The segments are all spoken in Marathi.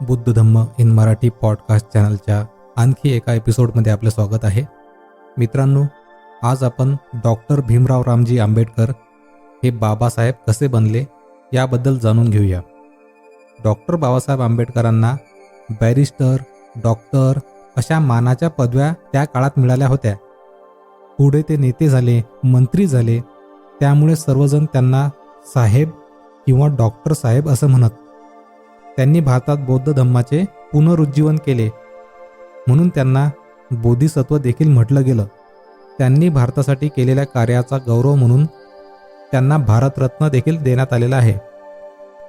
बुद्ध धम्म इन मराठी पॉडकास्ट चॅनलच्या आणखी एका एपिसोडमध्ये आपलं स्वागत आहे. मित्रांनो आज आपण डॉक्टर भीमराव रामजी आंबेडकर हे बाबासाहेब कसे बनले याबद्दल जाणून घेऊया. डॉक्टर बाबासाहेब आंबेडकरांना बॅरिस्टर डॉक्टर अशा मानाच्या पदव्या त्या काळात मिळाल्या होत्या. पुढे ते नेते झाले मंत्री झाले त्यामुळे सर्वजण त्यांना साहेब किंवा डॉक्टर साहेब असं म्हणत त्यांनी भारतात बौद्ध धम्माचे पुनरुज्जीवन केले. म्हणून त्यांना बोधिसत्व देखील म्हटलं गेलं. त्यांनी भारतासाठी केलेल्या कार्याचा गौरव म्हणून त्यांना भारतरत्न देखील देण्यात आलेला आहे.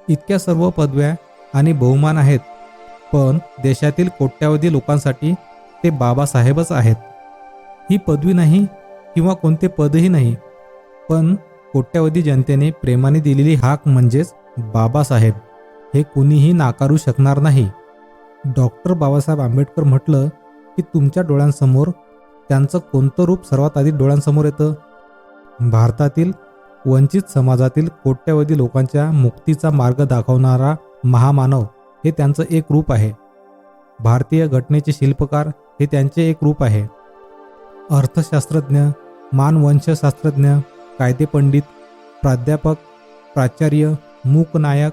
इतक्या सर्व पदव्या आणि बहुमान आहेत पण देशातील कोट्यावधी लोकांसाठी ते बाबासाहेबच आहेत. ही पदवी नाही किंवा कोणते पदही नाही पण कोट्यावधी जनतेने प्रेमाने दिलेली हाक म्हणजेच बाबासाहेब. हे कुणीही नाकारू शकणार नाही. डॉक्टर बाबासाहेब आंबेडकर म्हटलं की तुमच्या डोळ्यांसमोर त्यांचं कोणतं रूप सर्वात आधी डोळ्यांसमोर येतं? भारतातील वंचित समाजातील कोट्यावधी लोकांच्या मुक्तीचा मार्ग दाखवणारा महामानव हे त्यांचं एक रूप आहे. भारतीय घटनेचे शिल्पकार हे त्यांचे एक रूप आहे. अर्थशास्त्रज्ञ मानवंशशास्त्रज्ञ कायदेपंडित प्राध्यापक प्राचार्य मूकनायक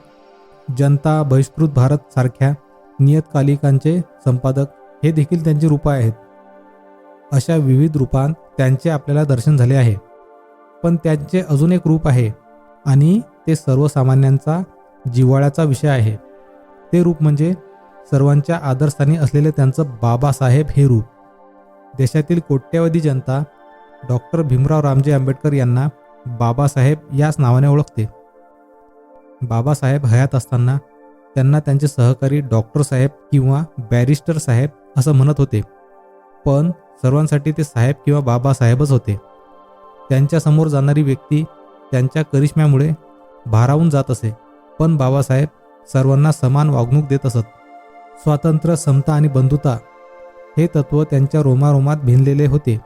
जनता बहिष्कृत भारत सारख्या नियतकालिकांचे संपादक हे देखील त्यांचे रूपं आहेत. अशा विविध रूपांत त्यांचे आपल्याला दर्शन झाले आहे. पण त्यांचे अजून एक रूप आहे आणि ते सर्वसामान्यांचा जिव्हाळ्याचा विषय आहे. ते रूप म्हणजे सर्वांच्या आदरस्थानी असलेले त्यांचं बाबासाहेब हे रूप. देशातील कोट्यवधी जनता डॉक्टर भीमराव रामजी आंबेडकर यांना बाबासाहेब याच नावाने ओळखते. बाबासाहेब हयात असताना त्यांना त्यांचे सहकारी डॉक्टर साहेब किंवा बॅरिस्टर साहेब असं म्हणत होते. पण सर्वांसाठी ते साहेब किंवा बाबासाहेबच होते. त्यांच्यासमोर जाणारी व्यक्ती त्यांच्या करिश्म्यामुळे भारावून जात असे. पण बाबासाहेब सर्वांना समान वागणूक देत असत. स्वातंत्र्य समता आणि बंधुता हे तत्व त्यांच्या रोमारोमात भिनलेले होते.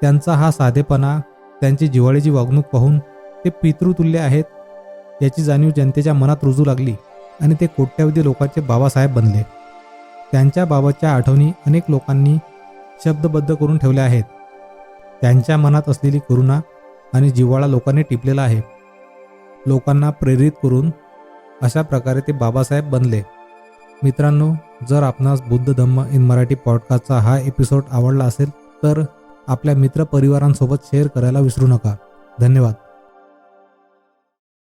त्यांचा हा साधेपणा त्यांची जिवाळीची वागणूक पाहून ते पितृतुल्य आहेत याची जाणीव जनतेच्या मनात रुजू लागली आणि ते कोट्यावधी लोकांचे बाबासाहेब बनले. त्यांच्या बाबाच्या आठवणी अनेक लोकांनी शब्दबद्ध करून ठेवल्या आहेत. त्यांच्या मनात असलेली करुणा आणि जिव्हाळा लोकांनी टिपलेला आहे. लोकांना प्रेरित करून अशा प्रकारे ते बाबासाहेब बनले. मित्रांनो जर आपणास बुद्ध धम्म इन मराठी पॉडकास्टचा हा एपिसोड आवडला असेल तर आपल्या मित्रपरिवारांसोबत शेअर करायला विसरू नका. धन्यवाद.